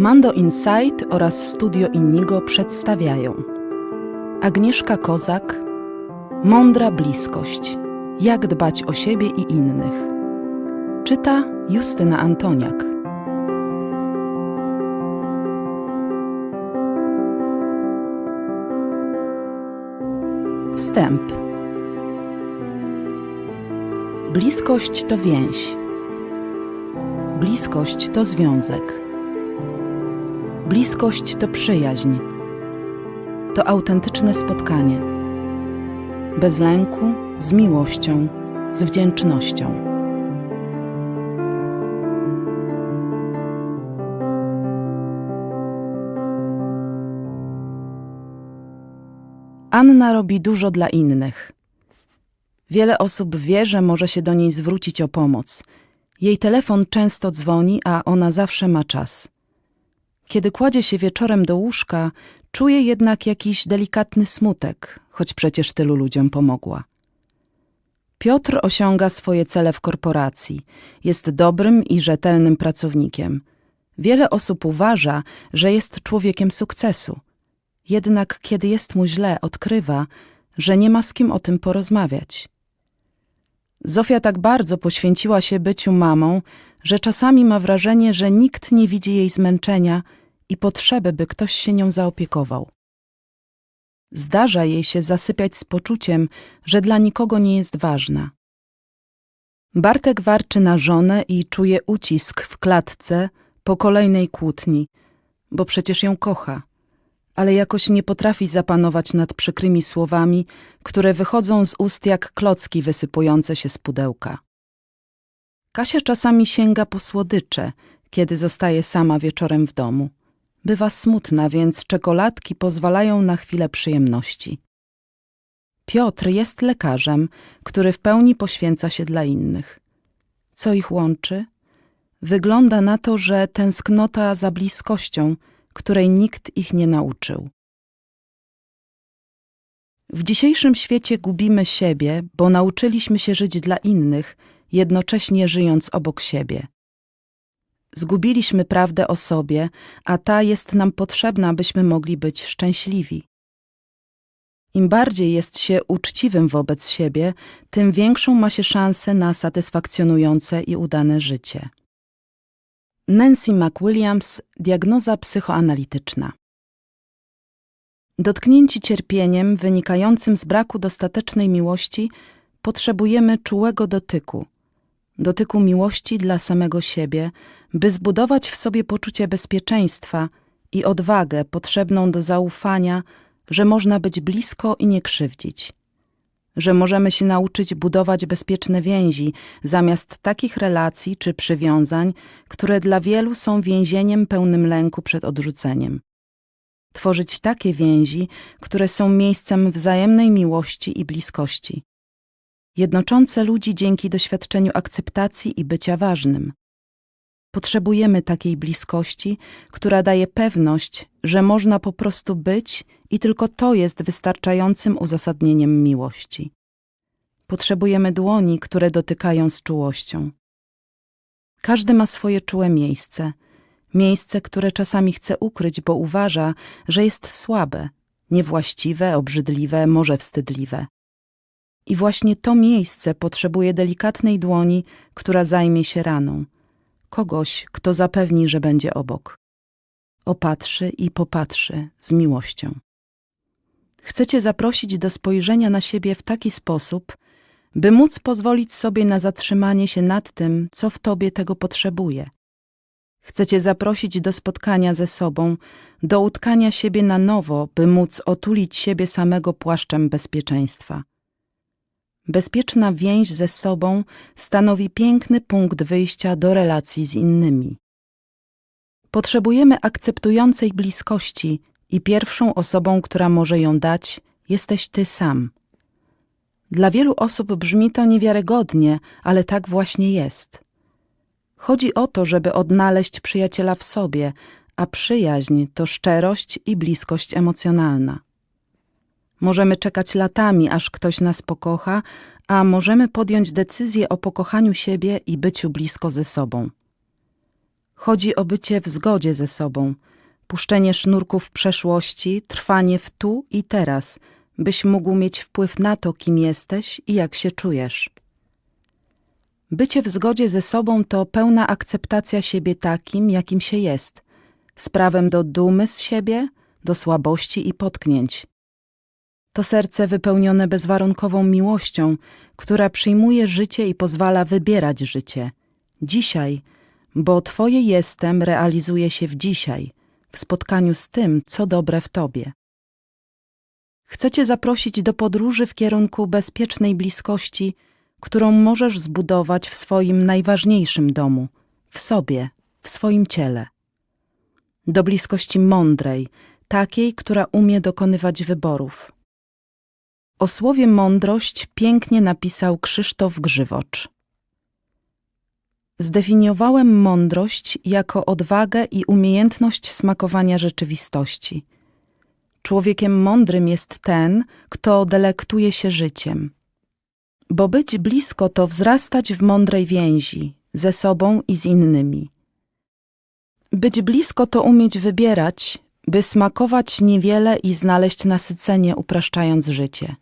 Mando Insight oraz Studio Inigo przedstawiają Agnieszka Kozak Mądra bliskość. Jak dbać o siebie i innych. Czyta Justyna Antoniak. Wstęp. Bliskość to więź. Bliskość to związek. Bliskość to przyjaźń. To autentyczne spotkanie. Bez lęku, z miłością, z wdzięcznością. Anna robi dużo dla innych. Wiele osób wie, że może się do niej zwrócić o pomoc. Jej telefon często dzwoni, a ona zawsze ma czas. Kiedy kładzie się wieczorem do łóżka, czuje jednak jakiś delikatny smutek, choć przecież tylu ludziom pomogła. Piotr osiąga swoje cele w korporacji, jest dobrym i rzetelnym pracownikiem. Wiele osób uważa, że jest człowiekiem sukcesu. Jednak kiedy jest mu źle, odkrywa, że nie ma z kim o tym porozmawiać. Zofia tak bardzo poświęciła się byciu mamą, że czasami ma wrażenie, że nikt nie widzi jej zmęczenia i potrzeby, by ktoś się nią zaopiekował. Zdarza jej się zasypiać z poczuciem, że dla nikogo nie jest ważna. Bartek warczy na żonę i czuje ucisk w klatce po kolejnej kłótni, bo przecież ją kocha, ale jakoś nie potrafi zapanować nad przykrymi słowami, które wychodzą z ust jak klocki wysypujące się z pudełka. Kasia czasami sięga po słodycze, kiedy zostaje sama wieczorem w domu. Bywa smutna, więc czekoladki pozwalają na chwilę przyjemności. Piotr jest lekarzem, który w pełni poświęca się dla innych. Co ich łączy? Wygląda na to, że tęsknota za bliskością, której nikt ich nie nauczył. W dzisiejszym świecie gubimy siebie, bo nauczyliśmy się żyć dla innych, jednocześnie żyjąc obok siebie. Zgubiliśmy prawdę o sobie, a ta jest nam potrzebna, byśmy mogli być szczęśliwi. Im bardziej jest się uczciwym wobec siebie, tym większą ma się szansę na satysfakcjonujące i udane życie. Nancy McWilliams, diagnoza psychoanalityczna. Dotknięci cierpieniem wynikającym z braku dostatecznej miłości, potrzebujemy czułego dotyku, dotyku miłości dla samego siebie, by zbudować w sobie poczucie bezpieczeństwa i odwagę potrzebną do zaufania, że można być blisko i nie krzywdzić. Że możemy się nauczyć budować bezpieczne więzi zamiast takich relacji czy przywiązań, które dla wielu są więzieniem pełnym lęku przed odrzuceniem. Tworzyć takie więzi, które są miejscem wzajemnej miłości i bliskości jednoczące ludzi dzięki doświadczeniu akceptacji i bycia ważnym. Potrzebujemy takiej bliskości, która daje pewność, że można po prostu być i tylko to jest wystarczającym uzasadnieniem miłości. Potrzebujemy dłoni, które dotykają z czułością. Każdy ma swoje czułe miejsce, miejsce, które czasami chce ukryć, bo uważa, że jest słabe, niewłaściwe, obrzydliwe, może wstydliwe. I właśnie to miejsce potrzebuje delikatnej dłoni, która zajmie się raną. Kogoś, kto zapewni, że będzie obok. Opatrzy i popatrzy z miłością. Chcecie zaprosić do spojrzenia na siebie w taki sposób, by móc pozwolić sobie na zatrzymanie się nad tym, co w tobie tego potrzebuje. Chcecie zaprosić do spotkania ze sobą, do utkania siebie na nowo, by móc otulić siebie samego płaszczem bezpieczeństwa. Bezpieczna więź ze sobą stanowi piękny punkt wyjścia do relacji z innymi. Potrzebujemy akceptującej bliskości i pierwszą osobą, która może ją dać, jesteś ty sam. Dla wielu osób brzmi to niewiarygodnie, ale tak właśnie jest. Chodzi o to, żeby odnaleźć przyjaciela w sobie, a przyjaźń to szczerość i bliskość emocjonalna. Możemy czekać latami, aż ktoś nas pokocha, a możemy podjąć decyzję o pokochaniu siebie i byciu blisko ze sobą. Chodzi o bycie w zgodzie ze sobą, puszczenie sznurków przeszłości, trwanie w tu i teraz, byś mógł mieć wpływ na to, kim jesteś i jak się czujesz. Bycie w zgodzie ze sobą to pełna akceptacja siebie takim, jakim się jest, z prawem do dumy z siebie, do słabości i potknięć. To serce wypełnione bezwarunkową miłością, która przyjmuje życie i pozwala wybierać życie. Dzisiaj, bo Twoje jestem realizuje się w dzisiaj, w spotkaniu z tym, co dobre w Tobie. Chcę Cię zaprosić do podróży w kierunku bezpiecznej bliskości, którą możesz zbudować w swoim najważniejszym domu, w sobie, w swoim ciele. Do bliskości mądrej, takiej, która umie dokonywać wyborów. O słowie mądrość pięknie napisał Krzysztof Grzywocz. Zdefiniowałem mądrość jako odwagę i umiejętność smakowania rzeczywistości. Człowiekiem mądrym jest ten, kto delektuje się życiem. Bo być blisko to wzrastać w mądrej więzi ze sobą i z innymi. Być blisko to umieć wybierać, by smakować niewiele i znaleźć nasycenie, upraszczając życie.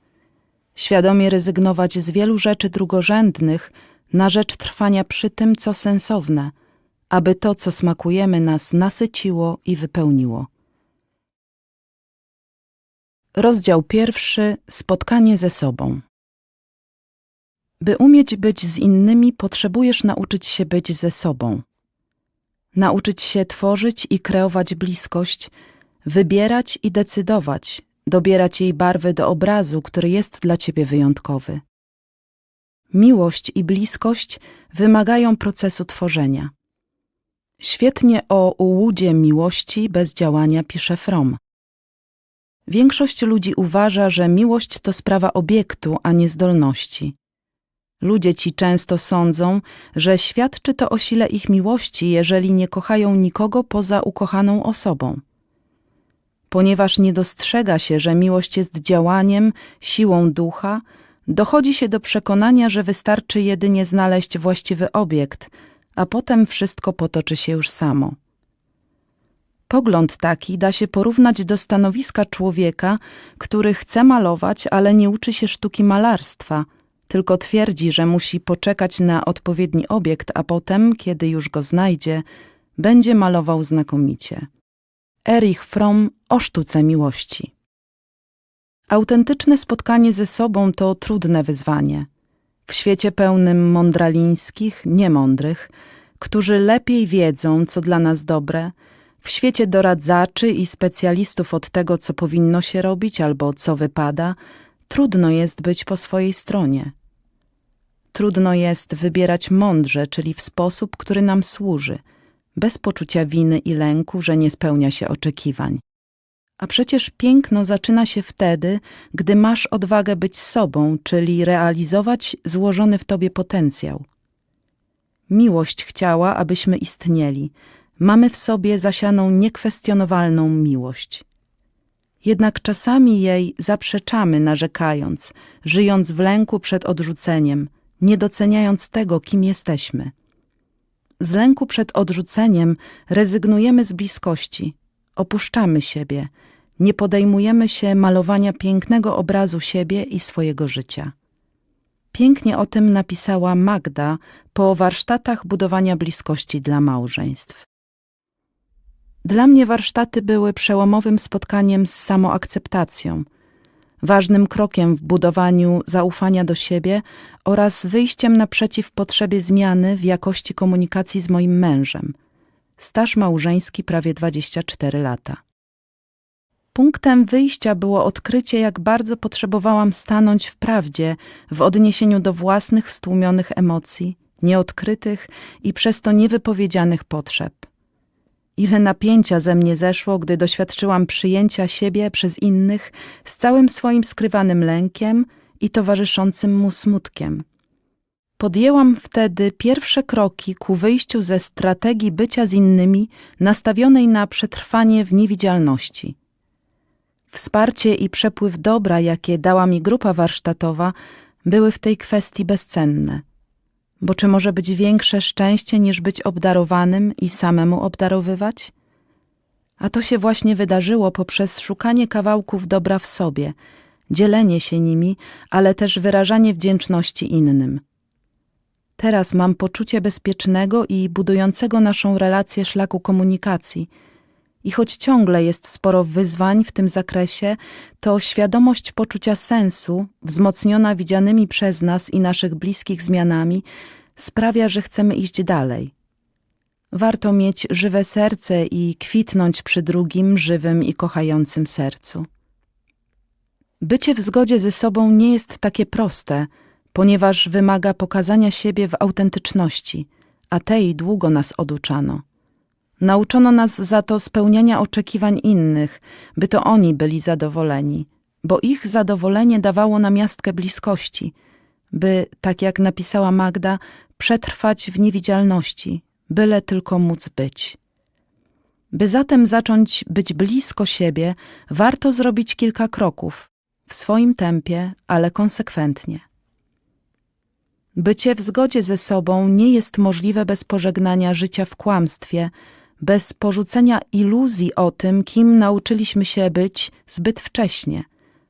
Świadomie rezygnować z wielu rzeczy drugorzędnych na rzecz trwania przy tym, co sensowne, aby to, co smakujemy, nas nasyciło i wypełniło. Rozdział pierwszy Spotkanie ze sobą. By umieć być z innymi, potrzebujesz nauczyć się być ze sobą. Nauczyć się tworzyć i kreować bliskość, wybierać i decydować, dobierać jej barwy do obrazu, który jest dla ciebie wyjątkowy. Miłość i bliskość wymagają procesu tworzenia. Świetnie o ułudzie miłości bez działania pisze From. Większość ludzi uważa, że miłość to sprawa obiektu, a nie zdolności. Ludzie ci często sądzą, że świadczy to o sile ich miłości, jeżeli nie kochają nikogo poza ukochaną osobą. Ponieważ nie dostrzega się, że miłość jest działaniem, siłą ducha, dochodzi się do przekonania, że wystarczy jedynie znaleźć właściwy obiekt, a potem wszystko potoczy się już samo. Pogląd taki da się porównać do stanowiska człowieka, który chce malować, ale nie uczy się sztuki malarstwa, tylko twierdzi, że musi poczekać na odpowiedni obiekt, a potem, kiedy już go znajdzie, będzie malował znakomicie. Erich Fromm o sztuce miłości. Autentyczne spotkanie ze sobą to trudne wyzwanie. W świecie pełnym mądralińskich, niemądrych, którzy lepiej wiedzą, co dla nas dobre, w świecie doradzaczy i specjalistów od tego, co powinno się robić albo co wypada, trudno jest być po swojej stronie. Trudno jest wybierać mądrze, czyli w sposób, który nam służy, bez poczucia winy i lęku, że nie spełnia się oczekiwań. A przecież piękno zaczyna się wtedy, gdy masz odwagę być sobą, czyli realizować złożony w tobie potencjał. Miłość chciała, abyśmy istnieli. Mamy w sobie zasianą niekwestionowalną miłość. Jednak czasami jej zaprzeczamy, narzekając, żyjąc w lęku przed odrzuceniem, nie doceniając tego, kim jesteśmy. Z lęku przed odrzuceniem rezygnujemy z bliskości, opuszczamy siebie, nie podejmujemy się malowania pięknego obrazu siebie i swojego życia. Pięknie o tym napisała Magda po warsztatach budowania bliskości dla małżeństw. Dla mnie warsztaty były przełomowym spotkaniem z samoakceptacją, ważnym krokiem w budowaniu zaufania do siebie oraz wyjściem naprzeciw potrzebie zmiany w jakości komunikacji z moim mężem. Staż małżeński prawie 24 lata. Punktem wyjścia było odkrycie, jak bardzo potrzebowałam stanąć w prawdzie w odniesieniu do własnych stłumionych emocji, nieodkrytych i przez to niewypowiedzianych potrzeb. Ile napięcia ze mnie zeszło, gdy doświadczyłam przyjęcia siebie przez innych z całym swoim skrywanym lękiem i towarzyszącym mu smutkiem. Podjęłam wtedy pierwsze kroki ku wyjściu ze strategii bycia z innymi nastawionej na przetrwanie w niewidzialności. Wsparcie i przepływ dobra, jakie dała mi grupa warsztatowa, były w tej kwestii bezcenne. Bo czy może być większe szczęście niż być obdarowanym i samemu obdarowywać? A to się właśnie wydarzyło poprzez szukanie kawałków dobra w sobie, dzielenie się nimi, ale też wyrażanie wdzięczności innym. Teraz mam poczucie bezpiecznego i budującego naszą relację szlaku komunikacji. I choć ciągle jest sporo wyzwań w tym zakresie, to świadomość poczucia sensu, wzmocniona widzianymi przez nas i naszych bliskich zmianami, sprawia, że chcemy iść dalej. Warto mieć żywe serce i kwitnąć przy drugim, żywym i kochającym sercu. Bycie w zgodzie ze sobą nie jest takie proste, ponieważ wymaga pokazania siebie w autentyczności, a tej długo nas oduczano. Nauczono nas za to spełniania oczekiwań innych, by to oni byli zadowoleni, bo ich zadowolenie dawało nam miastkę bliskości, by, tak jak napisała Magda, przetrwać w niewidzialności, byle tylko móc być. By zatem zacząć być blisko siebie, warto zrobić kilka kroków, w swoim tempie, ale konsekwentnie. Bycie w zgodzie ze sobą nie jest możliwe bez pożegnania życia w kłamstwie, bez porzucenia iluzji o tym, kim nauczyliśmy się być zbyt wcześnie,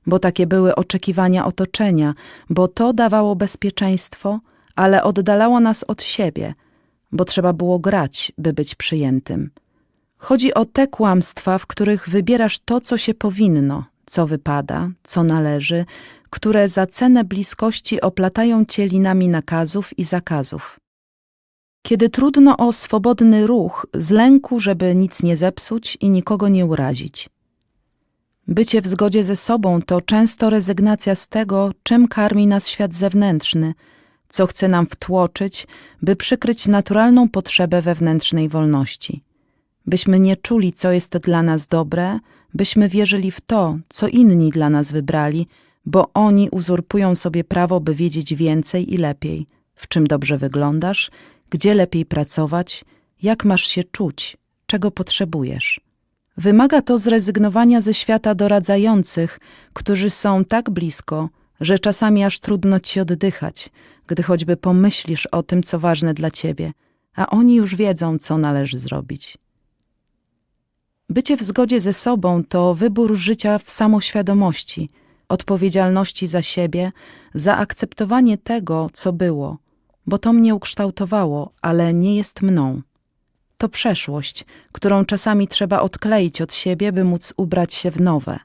bo takie były oczekiwania otoczenia, bo to dawało bezpieczeństwo, ale oddalało nas od siebie, bo trzeba było grać, by być przyjętym. Chodzi o te kłamstwa, w których wybierasz to, co się powinno, co wypada, co należy, które za cenę bliskości oplatają cię linami nakazów i zakazów. Kiedy trudno o swobodny ruch z lęku, żeby nic nie zepsuć i nikogo nie urazić. Bycie w zgodzie ze sobą to często rezygnacja z tego, czym karmi nas świat zewnętrzny, co chce nam wtłoczyć, by przykryć naturalną potrzebę wewnętrznej wolności. Byśmy nie czuli, co jest dla nas dobre, byśmy wierzyli w to, co inni dla nas wybrali, bo oni uzurpują sobie prawo, by wiedzieć więcej i lepiej, w czym dobrze wyglądasz, gdzie lepiej pracować, jak masz się czuć, czego potrzebujesz. Wymaga to zrezygnowania ze świata doradzających, którzy są tak blisko, że czasami aż trudno ci oddychać, gdy choćby pomyślisz o tym, co ważne dla ciebie, a oni już wiedzą, co należy zrobić. Bycie w zgodzie ze sobą to wybór życia w samoświadomości, odpowiedzialności za siebie, za akceptowanie tego, co było, bo to mnie ukształtowało, ale nie jest mną. To przeszłość, którą czasami trzeba odkleić od siebie, by móc ubrać się w nowe.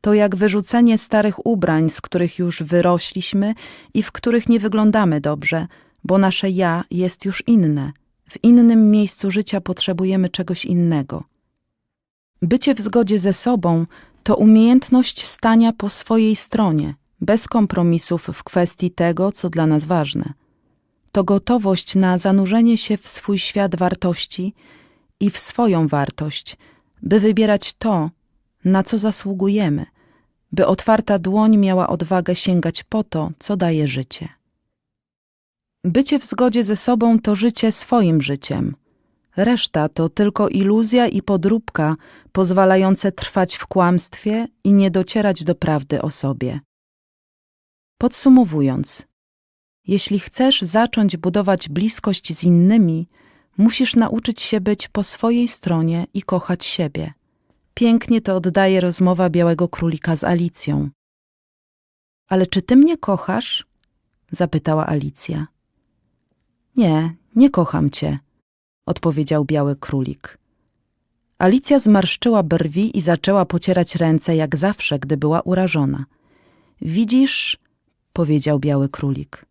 To jak wyrzucenie starych ubrań, z których już wyrośliśmy i w których nie wyglądamy dobrze, bo nasze ja jest już inne. W innym miejscu życia potrzebujemy czegoś innego. Bycie w zgodzie ze sobą to umiejętność stania po swojej stronie, bez kompromisów w kwestii tego, co dla nas ważne. To gotowość na zanurzenie się w swój świat wartości i w swoją wartość, by wybierać to, na co zasługujemy, by otwarta dłoń miała odwagę sięgać po to, co daje życie. Bycie w zgodzie ze sobą to życie swoim życiem. Reszta to tylko iluzja i podróbka pozwalające trwać w kłamstwie i nie docierać do prawdy o sobie. Podsumowując, jeśli chcesz zacząć budować bliskość z innymi, musisz nauczyć się być po swojej stronie i kochać siebie. Pięknie to oddaje rozmowa Białego Królika z Alicją. Ale czy ty mnie kochasz? zapytała Alicja. Nie, nie kocham cię, odpowiedział Biały Królik. Alicja zmarszczyła brwi i zaczęła pocierać ręce jak zawsze, gdy była urażona. Widzisz, powiedział Biały Królik.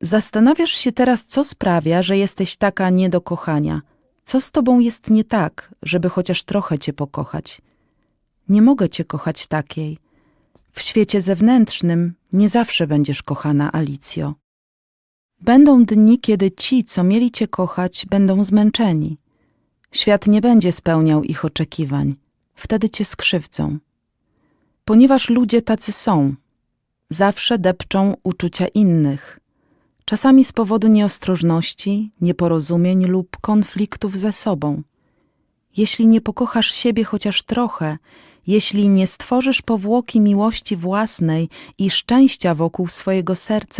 Zastanawiasz się teraz, co sprawia, że jesteś taka nie do kochania. Co z tobą jest nie tak, żeby chociaż trochę cię pokochać? Nie mogę cię kochać takiej. W świecie zewnętrznym nie zawsze będziesz kochana, Alicjo. Będą dni, kiedy ci, co mieli cię kochać, będą zmęczeni. Świat nie będzie spełniał ich oczekiwań. Wtedy cię skrzywdzą. Ponieważ ludzie tacy są. Zawsze depczą uczucia innych. Czasami z powodu nieostrożności, nieporozumień lub konfliktów ze sobą. Jeśli nie pokochasz siebie chociaż trochę, jeśli nie stworzysz powłoki miłości własnej i szczęścia wokół swojego serca,